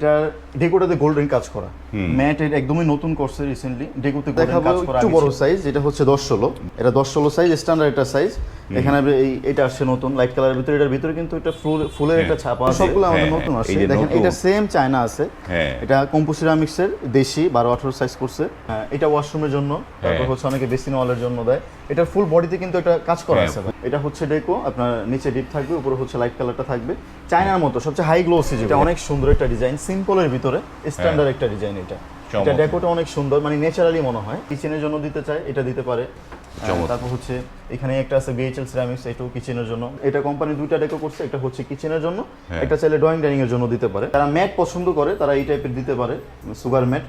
এটা ডেকোটাতে গোল্ডেন কাজ করা। ম্যাট এটা একদমই নতুন করছে রিসেন্টলি ডেকোতে গোল্ডেন কাজ করা একটু বড় সাইজ এটা হচ্ছে দশ ষোলো। এটা দশ ষোলো সাইজ স্ট্যান্ডার্ড একটা সাইজ এখানে এই এটা আসছে নতুন লাইট কালারের ভিতরে। এটার ভিতরে কিন্তু এটা ফুল ফুলের একটা ছাপা আছে। সবগুলো আমাদের হ্যাঁ, নতুন হ্যাঁ, আসছে দেখেন এটা সেম চায়না আছে। হ্যাঁ। এটা কম্পোসিরামিক্সের দেশি বারো আঠারো সাইজ করছে হ্যাঁ, এটা ওয়াশরুমের জন্য। তারপর হ্যাঁ। হচ্ছে অনেকে বেসিন ওয়ালের জন্য দেয়। এটার ফুল বডিতে কিন্তু এটা কাজ করা হ্যাঁ। আছে এটা হচ্ছে ডেকো আপনার নিচে ডিপ থাকবে উপরে হচ্ছে লাইট কালারটা থাকবে। চায়নার মতো সবচেয়ে হাই গ্লোসি যেটা অনেক সুন্দর একটা ডিজাইন সিম্পলের ভিতরে স্ট্যান্ডার্ড একটা ডিজাইন এটা। এটা ডেকোটা অনেক সুন্দর মানে ন্যাচারালি মনে হয়। কিচেনের জন্য দিতে চায় এটা দিতে পারে। তারপর হচ্ছে এখানে একটা আছে বিএইচএল সিরামিক্স এটাও কিচেনের জন্য। এটা কোম্পানি দুইটা ডেকো করছে একটা হচ্ছে কিচেনের জন্য। হ্যাঁ। একটা চাইলে ড্রয়িং ডাইনিং এর জন্য দিতে পারে। যারা ম্যাট পছন্দ করে তারা এই টাইপের দিতে পারে সুগার ম্যাট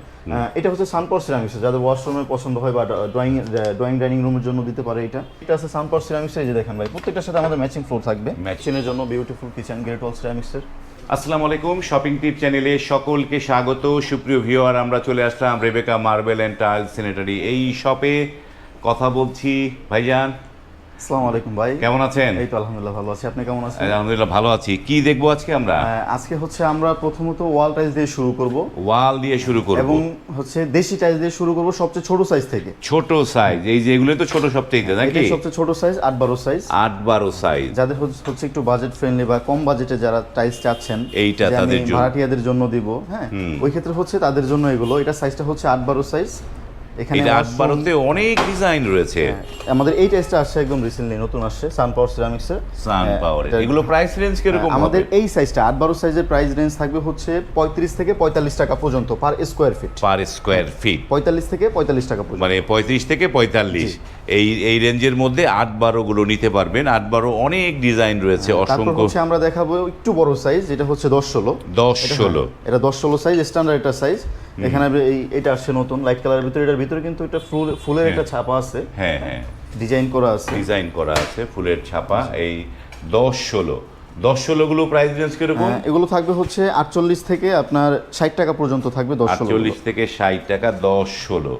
এটা হচ্ছে সানপার সিরামিক্স যাদের ওয়াশরুমে পছন্দ হয় বা ড্রয়িং ড্রয়িং ডাইনিং রুমের জন্য দিতে পারে এটা। এটা আছে সানপার সিরামিক্স এই যে দেখেন ভাই প্রত্যেকটার সাথে আমাদের ম্যাচিং ফ্লোর থাকবে। কিচেনের জন্য বিউটিফুল কিচেন গ্রেট ওয়াল সিরামিক্সের আসসালামু আলাইকুম শপিং টিপ চ্যানেলে সকলকে স্বাগত। সুপ্রিয় ভিওয়ার আমরা চলে আসলাম Rebecca marble and tile sanitary এই শপে। কথা বলছি, ভাইজান। আসসালামু আলাইকুম ভাই। কেমন আছেন? এই তো আলহামদুলিল্লাহ ভালো আছি। আপনি কেমন আছেন? আলহামদুলিল্লাহ ভালো আছি। কি দেখব আজকে আমরা? আজকে হচ্ছে আমরা প্রথমত ওয়াল টাইলস দিয়ে শুরু করব। ওয়াল দিয়ে শুরু করব। এবং হচ্ছে দেশি টাইলস দিয়ে শুরু করব সবচেয়ে ছোট সাইজ থেকে। ছোট সাইজ এই যে এগুলো তো ছোট সব থেকে নাকি? সবচেয়ে ছোট সাইজ আট বারো সাইজ আট বারো সাইজ যাদের হচ্ছে একটু বাজেট ফ্রেন্ডলি বা কম বাজেটে যারা টাইলস চাচ্ছেন এইটা তাদের জন্য। ভাড়াটিয়াদের জন্য দিব হ্যাঁ? ওই ক্ষেত্রে হচ্ছে তাদের জন্য এগুলো। এটা সাইজটা হচ্ছে আট বারো সাইজ এখানে এটা আট washroom- বারোতে অনেক ডিজাইন রয়েছে। হ্যাঁ, আমাদের এই টাইলসটা আসছে একদম রিসেন্টলি নতুন আসছে সান পাওয়ার সিরামিক্সের সান পাওয়ার এগুলো প্রাইস রেঞ্জ কীরকম হ্যাঁ, আমাদের এই সাইজটা আট বারো সাইজের প্রাইস রেঞ্জ থাকবে হচ্ছে পঁয়ত্রিশ থেকে পঁয়তাল্লিশ টাকা পর্যন্ত per square feet per square feet পঁয়তাল্লিশ থেকে পঁয়তাল্লিশ টাকা পর্যন্ত। মানে পঁয়ত্রিশ থেকে পঁয়তাল্লিশ। এই এই রেঞ্জের মধ্যে আট বারো গুলো নিতে পারবেন। আট বারো অনেক ডিজাইন রয়েছে তারপর অসংখ্য হচ্ছে আমরা দেখাবো একটু বড় সাইজ যেটা হচ্ছে দশ ষোলো। দশ ষোলো। এটা দশ ষোলো সাইজ স্ট্যান্ডার্ড একটা সাইজ এখানে এই এটা আসছে নতুন লাইট কালারের ভিতরে এটার ভিতরে কিন্তু এটা ফুল ফুলের একটা ছাপা আছে। হ্যাঁ হ্যাঁ। ডিজাইন করা আছে। ডিজাইন করা আছে ফুলের ছাপা এই দশ ষোলো। দশ ষোলো গুলো প্রাইস রেঞ্জ কীরকম? হ্যাঁ, এগুলো থাকবে হচ্ছে আটচল্লিশ থেকে আপনার ষাট টাকা পর্যন্ত থাকবে দশ আটচল্লিশ থেকে ষাট টাকা দশ ষোলো।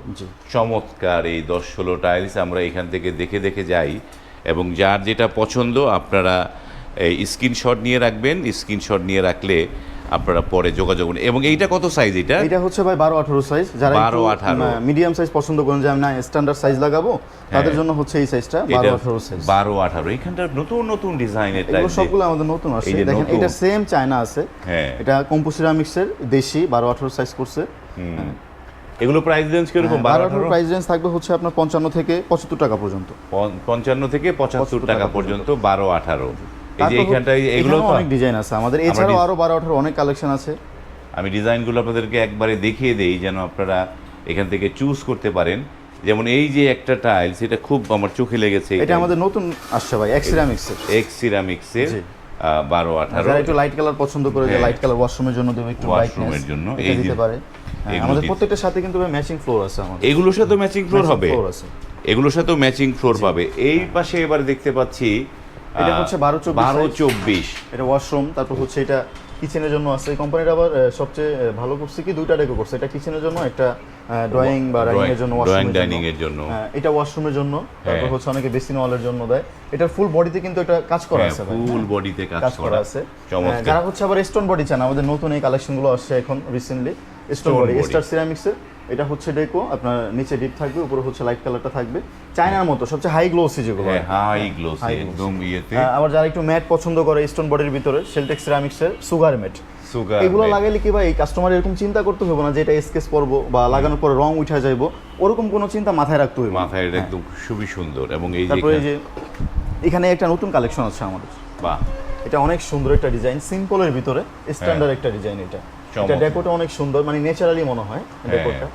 চমৎকার এই দশ ষোলো টাইলস আমরা এখান থেকে দেখে দেখে যাই। এবং যার যেটা পছন্দ আপনারা এই স্ক্রিনশট নিয়ে রাখবেন। স্ক্রিনশট নিয়ে রাখলে আপনারা পরে যোগাযোগ করুন। এবং এইটা কত সাইজ এটা? এটা হচ্ছে ভাই বারো আঠারো সাইজ যারা 12, 18 মিডিয়াম সাইজ পছন্দ করেন যে আমি না স্ট্যান্ডার্ড সাইজ লাগাবো তাদের জন্য হচ্ছে এই সাইজটা বারো এটা আঠারো সাইজ বারো আঠারো। এখানটার নতুন নতুন ডিজাইনের এগুলো টাইলস সবগুলো আমাদের নতুন আসছে। যে দেখেন এটা সেম চায়না আছে। হ্যাঁ। এটা কম্পোসিরামিক্সের দেশি বারো আঠারো সাইজ করছে। এগুলো প্রাইস রেঞ্জ কীরকম? বারো বারো আঠারো প্রাইস রেঞ্জ থাকবে হচ্ছে আপনার পঞ্চান্ন থেকে পঁচাত্তর টাকা পর্যন্ত। পঞ্চান্ন থেকে পঁচাত্তর 75 টাকা টাকা পর্যন্ত বারো আঠারো। এগুলো অনেক ডিজাইন আছে। আমাদের এছাড়াও আরও বারো আঠারো অনেক কালেকশন আছে। আমি ডিজাইনগুলো আপনাদেরকে একবারে দেখিয়ে দেই যেন আপনারা এখান থেকে চুজ করতে পারেন। যেমন এই যে একটা টাইলস এটা খুব আমার চোখে লেগেছে এটা আমাদের নতুন আসছে ভাই এক্সিরামিক্সের বারো আঠারো। একটু লাইট কালার পছন্দ করে যে হ্যাঁ। লাইট কালার ওয়াশরুমের জন্য দেবে একটু brightness, জন্য। এই দিতে পারে। হ্যাঁ, আমাদের প্রত্যেকটার সাথে কিন্তু ম্যাচিং ফ্লোর আছে আমাদের। এগুলোর সাথে ম্যাচিং ফ্লোর হবে। এগুলোর সাথেও ম্যাচিং ফ্লোর পাবে। এই পাশে এবার দেখতে পাচ্ছি এটা হচ্ছে 12 24 বারো চব্বিশ। এটা ওয়াশরুম তারপর হচ্ছে এটা কিচেনের জন্য আছে। এই কোম্পানিটা আবার সবচেয়ে ভালো করছে কি? দুইটা ডেকো করছে। এটা কিচেনের জন্য একটা ড্রয়িং বা ডাইনিং এর জন্য ড্রয়িং ডাইনিং এর জন্য। হ্যাঁ, এটা ওয়াশরুমের জন্য। তারপর হ্যাঁ। হচ্ছে অনেকে বেসিন ওয়ালের জন্য দেয়। এটার ফুল বডিতে কিন্তু এটা কাজ করা আছে ফুল বডিতে কাজ করা আছে। হ্যাঁ, যারা হচ্ছে আবার স্টোন বডি চান আমাদের নতুন এই কালেকশনগুলো আসছে এখন রিসেন্টলি স্টোন বডি স্টার সিরামিক্সের এটা হচ্ছে ডেকো আপনার নিচে ডিপ থাকবে উপরে হচ্ছে লাইট কালারটা থাকবে। চায়নার মতো সবচেয়ে হাই গ্লোসি যেগুলো হ্যাঁ হাই গ্লোসি একদম ইয়েতে। আবার যারা একটু ম্যাট পছন্দ করে স্টোন বডির ভিতরে শেলটেক্স সিরামিক্সের সুগার ম্যাট সুগার এগুলো লাগাইলে কি ভাই কাস্টমার এরকম চিন্তা করতে হবে না যে এটা স্কেচ করব বা লাগানোর পরে রং উঠে যাইবো ওরকম কোনো চিন্তা মাথায় রাখতে হবে মাথায় এটা একদম খুবই সুন্দর। এবং এই যে এখানে একটা নতুন কালেকশন আছে আমাদের। বাহ। এটা অনেক সুন্দর একটা ডিজাইন সিম্পলের ভিতরে স্ট্যান্ডার্ড একটা ডিজাইন এটা। এটা হ্যাঁ। ডেকোটা অনেক সুন্দর মানে ন্যাচারালি মনে হয় ডেকোটা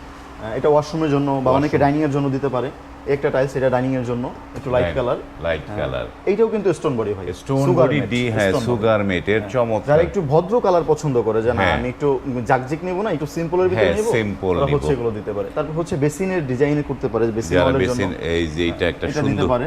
এটা ওয়াশরুমের জন্য বা অনেকে ডাইনিং এর জন্য দিতে পারে। একটা টাইলস এটা ডাইনিং এর জন্য একটু লাইট কালার লাইট কালার এইটাও কিন্তু স্টোন বডি ভাই স্টোন বডি ডি হ্যাঁ stone body। সুগার মেটের চমৎকার। যারা একটু ভদ্র কালার পছন্দ করে যে না হ্যাঁ। আমি একটু জাকজিক নেব না একটু সিম্পলের ভিতরে হ্যাঁ, নেব simple ওরা হচ্ছে এগুলো দিতে পারে। তারপর হচ্ছে বেসিনের ডিজাইনে করতে পারে বেসিন এই যে এটা একটা সুন্দর পারে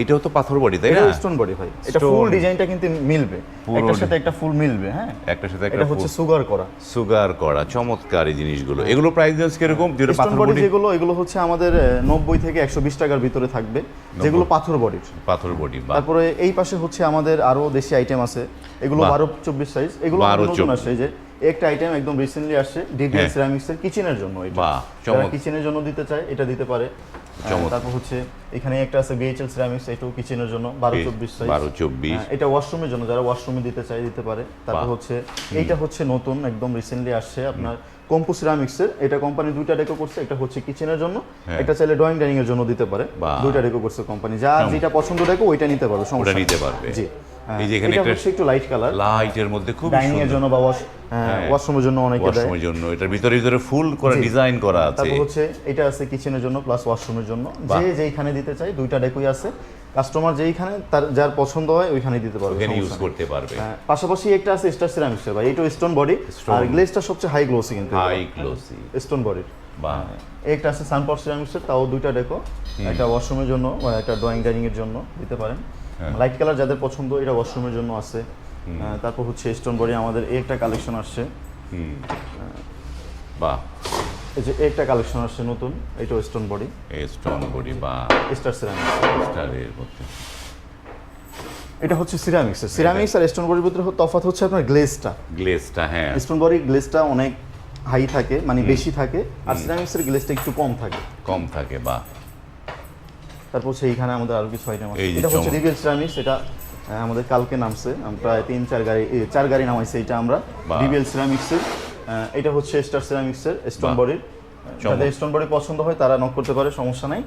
এইটাও তো পাথর বডি তাই না? স্টোন বডি ভাই। এটা ফুল ডিজাইনটা কিন্তু মিলবে। একটার সাথে একটা ফুল মিলবে হ্যাঁ? একটার সাথে এটা একটা হচ্ছে সুগার করা। সুগার করা চমৎকার এই জিনিসগুলো। এগুলো প্রাইস রেঞ্জ কীরকম? যেটা স্টোন পাথর বডি বডি যেগুলো এগুলো হচ্ছে আমাদের নব্বই থেকে একশো বিশ টাকার ভিতরে থাকবে। যেগুলো পাথর বডির পাথর বডি তারপরে এই পাশে হচ্ছে আমাদের আরও দেশি আইটেম আছে। এগুলো বাহ। বারো চব্বিশ সাইজ এগুলো 12, নতুন 24 আসে যে একটা আইটেম একদম রিসেন্টলি আসছে ডিবিএল হ্যাঁ। সিরামিক্স এর কিচেনের জন্য এটা। বাহ, কিচেনের জন্য দিতে চায় এটা দিতে পারে। তারপর হচ্ছে এখানে একটা আছে বিএইচএল সিরামিক্স এটাও কিচেনের জন্য বারো চব্বিশ বারো চব্বিশ। হ্যাঁ, এটা ওয়াশরুমের জন্য যারা ওয়াশরুমে দিতে চায় দিতে পারে। তারপর হচ্ছে এইটা হচ্ছে নতুন একদম রিসেন্টলি আসছে আপনার কম্পু সিরামিক্স এর এটা কোম্পানি দুইটা ডেকো করছে একটা হচ্ছে কিচেনের জন্য। হ্যাঁ। একটা চাইলে ড্রয়িং ডাইনিং এর জন্য দিতে পারে। দুইটা ডেকো করছে কোম্পানি যার যেটা পছন্দ দেখো ওইটা নিতে পারবে সমস্যা নিতে পারবে। জি। হ্যাঁ, এই যে এখানে একটা লাইট কালার লাইটের মধ্যে খুব ডাইনিং এর জন্য বা হ্যাঁ। ওয়াশরুমের জন্য অনেকে ওয়াশরুমের জন্য। এটার ভিতরে ভিতরে ফুল করে ডিজাইন করা আছে। তারপর হচ্ছে এটা আছে কিচেনের জন্য প্লাস ওয়াশরুমের জন্য। যে দিতে চাই দুইটা ডেকোই আছে। কাস্টমার যেইখানে তার যার পছন্দ হয় ওইখানে দিতে পারবে ওখানে ইউজ করতে পারবে। হ্যাঁ, পাশাপাশি একটা আছে স্টার সিরামিক্স ভাই এটা স্টোন বডি আর গ্লেজটা সবচেয়ে হাই গ্লোসি কিন্তু হাই গ্লোসি স্টোন বডির একটা আছে সানপাওয়ার সিরামিক্সের তাও দুইটা ডেকো একটা ওয়াশরুমের জন্য একটা ড্রয়িং ডাইনিং এর জন্য দিতে পারেন। হ্যাঁ। লাইট কালার যাদের পছন্দ এটা ওয়াশরুমের জন্য আছে। তারপর হচ্ছে স্টোন বডি আমাদের একটা কালেকশন আসছে। এই যে একটা কালেকশন আসছে নতুন এটাও স্টোন বডি স্টোন বডি বা স্টার সিরামিক্স স্টারের মধ্যে। এটা হচ্ছে সিরামিক্স সিরামিক্স আর স্টোন বডির ভিতরে তফাৎ হচ্ছে আপনার গ্লেজটা গ্লেজটা হ্যাঁ। স্টোন বডির গ্লেজটা অনেক হাই থাকে মানে বেশি থাকে আর সিরামিক্সের গ্লেজটা একটু কম থাকে। কম থাকে বা তারপর এইখানে আমাদের আরও কিছু আইটেম আছে। এটা হচ্ছে রিভেল সিরামিক্স এটা আমাদের কালকে নামছে। প্রায় তিন চার গাড়ি চার গাড়ি নামাইছে এটা আমরা। রিভেল সিরামিক্সের এটা হচ্ছে স্টার সিরামিক্সের স্টোন বডির যাদের স্টোন বডি পছন্দ হয় তারা নক করতে পারে সমস্যা নাই।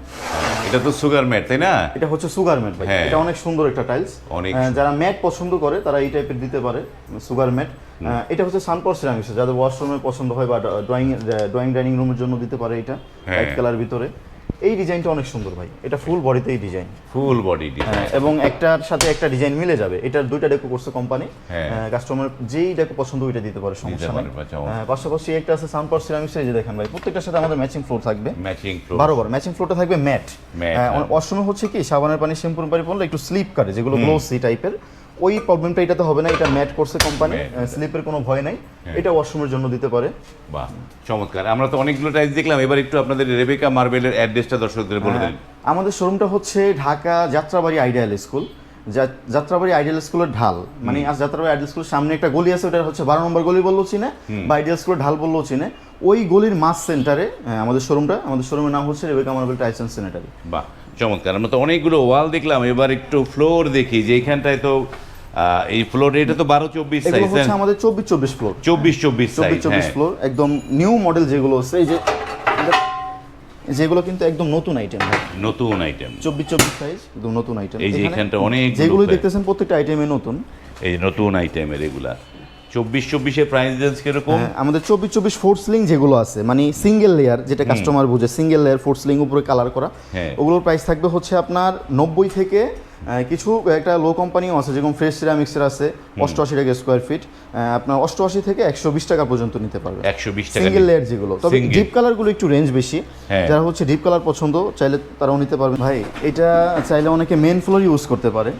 এটা তো সুগার ম্যাট তাই না? এটা হচ্ছে সুগার ম্যাট ভাই। হ্যাঁ। এটা অনেক সুন্দর একটা টাইলস অনেক যারা ম্যাট পছন্দ করে তারা এই টাইপের দিতে পারে সুগার ম্যাট এটা হচ্ছে সানপাওয়ার সিরামিক্স যাদের ওয়াশরুমে পছন্দ হয় বা ড্রয়িং ড্রয়িং ডাইনিং রুমের জন্য দিতে পারে এটা হোয়াইট কালার ভিতরে। এই ডিজাইনটা অনেক সুন্দর ভাই। এটা ফুল বডিতেই ডিজাইন ফুল বডি ডিজাইন এবং একটার সাথে একটা ডিজাইন মিলে যাবে। এটার দুইটা ডেকো করছে কোম্পানি হ্যাঁ। কাস্টমার যেই ডেকো পছন্দ ওইটা দিতে পারে সমস্যা নেই। হ্যাঁ, পাশাপাশি একটা আছে সানপাওয়ার সিরামিক্স এই যে দেখেন ভাই প্রত্যেকটার সাথে আমাদের ম্যাচিং ফ্লোর থাকবে। ম্যাচিং ফ্লোর বারোবার। ম্যাচিং ফ্লোরটা থাকবে ম্যাট হ্যাঁ। ওয়াশরুমে হচ্ছে কি সাবানের পানি শ্যাম্পুর পানি পড়লে একটু স্লিপ কাটে যেগুলো গ্লোসি টাইপের ওই প্রবলেমটা এটাতে হবে না এটা ম্যাট করছে কোম্পানি স্লিপের কোনো ভয় নাই। হ্যাঁ। এটা ওয়াশরুমের জন্য দিতে পারে। বাহ চমৎকার। আমরা তো অনেকগুলো টাইপ দেখলাম এবার একটু আপনাদের রেবেকা মার্বেলের অ্যাড্রেসটা দর্শকদের বলে হ্যাঁ, দিন। আমাদের শোরুমটা হচ্ছে Dhaka Jatrabari ideal school Jatrabari ideal স্কুলের ঢাল। মানে আজ যাত্রাবাড়ি আইডিয়াল স্কুলের সামনে একটা গলি আছে ওটা হচ্ছে বারো নম্বর গলি বলল চিনে বা আইডিয়াল স্কুলের ঢাল বলল চিনে। ওই গলির মাস সেন্টারে আমাদের শোরুমটা আমাদের শোরুমের নাম হচ্ছে রেবেকা মার্বেল টাইলস স্যানিটারি বাহ চমৎকার। আমরা তো অনেকগুলো ওয়াল দেখলাম এবার একটু ফ্লোর দেখি যে এইখানটায় তো এই ফ্লোর এটা তো বারো চব্বিশ সাইজ হচ্ছে আমাদের চব্বিশ চব্বিশ ফ্লোর চব্বিশ চব্বিশ চব্বিশ চব্বিশ হ্যাঁ। ফ্লোর একদম নিউ মডেল যেগুলো হচ্ছে এই যে যেগুলো কিন্তু একদম নতুন আইটেম নতুন আইটেম চব্বিশ চব্বিশ সাইজ একদম নতুন আইটেম এই যে এখানটা অনেকগুলো যেগুলো দেখতেছেন প্রত্যেকটা আইটেমে নতুন। এই নতুন আইটেমের এগুলা। চব্বিশ চব্বিশের প্রাইস রেঞ্জ কীরকম? হ্যাঁ, আমাদের চব্বিশ চব্বিশ ফোর স্লিং যেগুলো আছে মানে সিঙ্গেল লেয়ার যেটা কাস্টমার বুঝে সিঙ্গেল লেয়ার ফোর স্লিং উপরে কালার করা হ্যাঁ। ওগুলোর প্রাইস থাকবে হচ্ছে আপনার নব্বই থেকে কিছু একটা লো কোম্পানিও আছে যেরকম ফ্রেশ সিরামিক্সের আছে অষ্টআশি টাকা স্কোয়ার ফিট আপনার অষ্টআশি থেকে একশো বিশ টাকা পর্যন্ত নিতে পারবে একশো বিশ টাকা সিঙ্গেল লেয়ার যেগুলো। তবে। ডিপ কালারগুলো একটু রেঞ্জ বেশি। হ্যাঁ। যারা হচ্ছে ডিপ কালার পছন্দ চাইলে তারাও নিতে পারবে ভাই এটা চাইলে অনেকে মেন ফ্লোর ইউজ করতে পারে।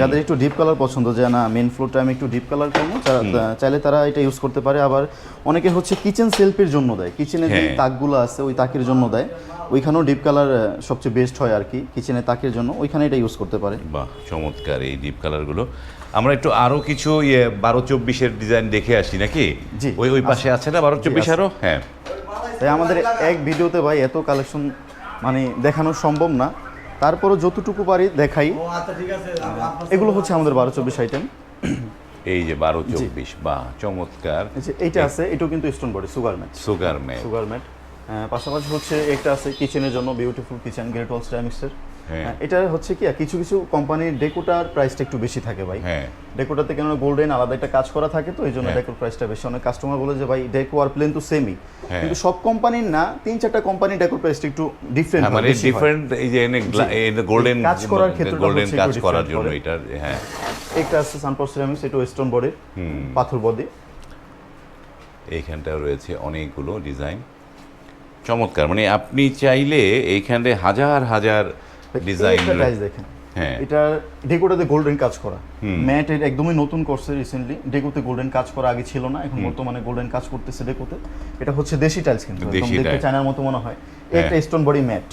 যাদের একটু ডিপ কালার পছন্দ যে না মেন ফ্লোরটা আমি একটু ডিপ কালার করব চাইলে তারা এটা ইউজ করতে পারে। আবার অনেকে হচ্ছে কিচেন সেলফের জন্য দেয়। কিচেনে যে হ্যাঁ। তাকগুলো আছে ওই তাকের জন্য দেয়। ওইখানেও ডিপ কালার সবচেয়ে বেস্ট হয় আর কি। কিচেনে তাকের জন্য ওইখানে এটা ইউজ করতে পারে। বাহ চমৎকার এই ডিপ কালারগুলো আমরা একটু আরও কিছু ইয়ে বারো চব্বিশের ডিজাইন দেখে আসি নাকি? জি, ওই ওই পাশে আছে না বারো চব্বিশ আছে। আরও? হ্যাঁ। তাই আমাদের এক ভিডিওতে ভাই এত কালেকশন মানে দেখানো সম্ভব না। তারপরও যতটুকু পারি দেখাই। এগুলো হচ্ছে আমাদের বারো চব্বিশ আইটেম এই যে বারো চব্বিশ বাহ চমৎকার। এইটা আছে এটাও কিন্তু stone body sugar matte sugar matte sugar matte পাশাপাশি হচ্ছে একটা আছে কিচেনের জন্য বিউটিফুল কিচেন গ্রেট ওয়াল সিরামিক্সের হ্যাঁ। এটা হচ্ছে কি কিছু কিছু কোম্পানির ডেকোটার প্রাইসটা একটু বেশি থাকে ভাই। হ্যাঁ। ডেকোটাতে কেন গোল্ডেন আলাদা একটা কাজ করা থাকে তো এই জন্য হ্যাঁ। ডেকোর প্রাইসটা বেশি। অনেক কাস্টমার বলে যে ভাই ডেকো আর প্লেন তো সেমই হ্যাঁ। কিন্তু সব কোম্পানির না তিন চারটা কোম্পানির ডেকোর প্রাইসটা একটু ডিফারেন্ট হ্যাঁ, মানে ডিফারেন্ট এই যে এনে গোল্ডেন কাজ করার ক্ষেত্রে গোল্ডেন কাজ করার জন্য। এটার হ্যাঁ। একটা আছে সানপাওয়ার সিরামিক্স এটা স্টোন বডির পাথর বডি এইখানটাও রয়েছে অনেকগুলো ডিজাইন চমৎকার মানে আপনি চাইলে এইখানে হাজার হাজার ডিজাইন দেখেন। হ্যাঁ। এটা ডেকোটাতে গোল্ডেন কাজ করা। ম্যাট এর একদমই নতুন করছে রিসেন্টলি ডেকোতে গোল্ডেন কাজ করা আগে ছিল না এখন বর্তমানে গোল্ডেন কাজ করতেছে ডেকোতে এটা হচ্ছে দেশি টাইলস কিন্তু একদম দেখতে চায়নার মতো মনে হয়। হ্যাঁ। একটা stone body matte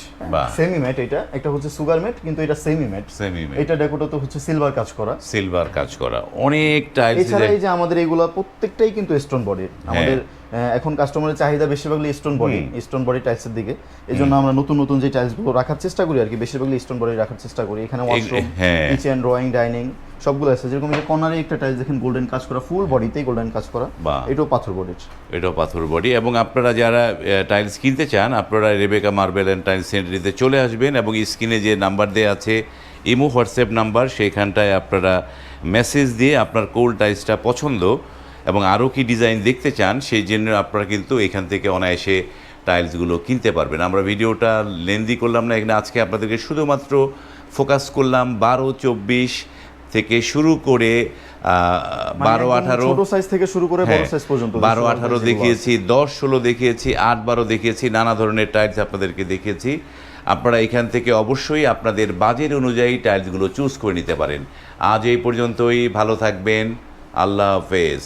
semi matte এটা একটা হচ্ছে সুগার ম্যাট কিন্তু এটা সেমি ম্যাট Semi matte। এটা ডেকোটাতে হচ্ছে সিলভার কাজ করা। সিলভার কাজ করা। অনেক টাইলস এছাড়া এই যে আমাদের এগুলা প্রত্যেকটাই কিন্তু স্টোন বডি হ্যাঁ। আমাদের আহ, এখন কাস্টমারের চাহিদা বেশিরভাগই স্টোন বডি স্টোন বডি টাইলসের দিকে। এই জন্য আমরা নতুন নতুন যে টাইলসগুলো রাখার চেষ্টা করি আর কি বেশিরভাগই স্টোন বডি রাখার চেষ্টা করি। এখানে ওয়াশরুম। কিচেন ড্রয়িং ডাইনিং সবগুলো আছে। যেরকম এই কর্নারে একটা টাইলস দেখেন গোল্ডেন কাজ করা ফুল বডিতেই গোল্ডেন কাজ করা। বাহ। এটাও পাথর বডির এটাও পাথর বডি এবং আপনারা যারা টাইলস কিনতে চান আপনারা রেবেকা মার্বেল অ্যান্ড টাইলস সেন্টারিতে চলে আসবেন এবং স্ক্রিনে যে নাম্বার দেওয়া আছে ইমো হোয়াটসঅ্যাপ নাম্বার সেইখানটায় আপনারা মেসেজ দিয়ে আপনার কোল টাইলসটা পছন্দ এবং আরও কি ডিজাইন দেখতে চান সেই জন্য আপনারা কিন্তু এখান থেকে অনায়াসে টাইলসগুলো কিনতে পারবেন। আমরা ভিডিওটা লেন্দি করলাম না এখানে আজকে আপনাদেরকে শুধুমাত্র ফোকাস করলাম বারো চব্বিশ থেকে শুরু করে মানে বারো আঠারো। ছোট সাইজ থেকে শুরু করে বড় হ্যাঁ, সাইজ পর্যন্ত বারো আঠারো দেখিয়েছি দশ ষোলো দেখিয়েছি আট বারো দেখিয়েছি নানা ধরনের টাইলস আপনাদেরকে দেখিয়েছি। আপনারা এখান থেকে অবশ্যই আপনাদের বাজেট অনুযায়ী টাইলসগুলো চুজ করে নিতে পারেন। আজ এই পর্যন্তই ভালো থাকবেন আল্লাহ হাফেজ।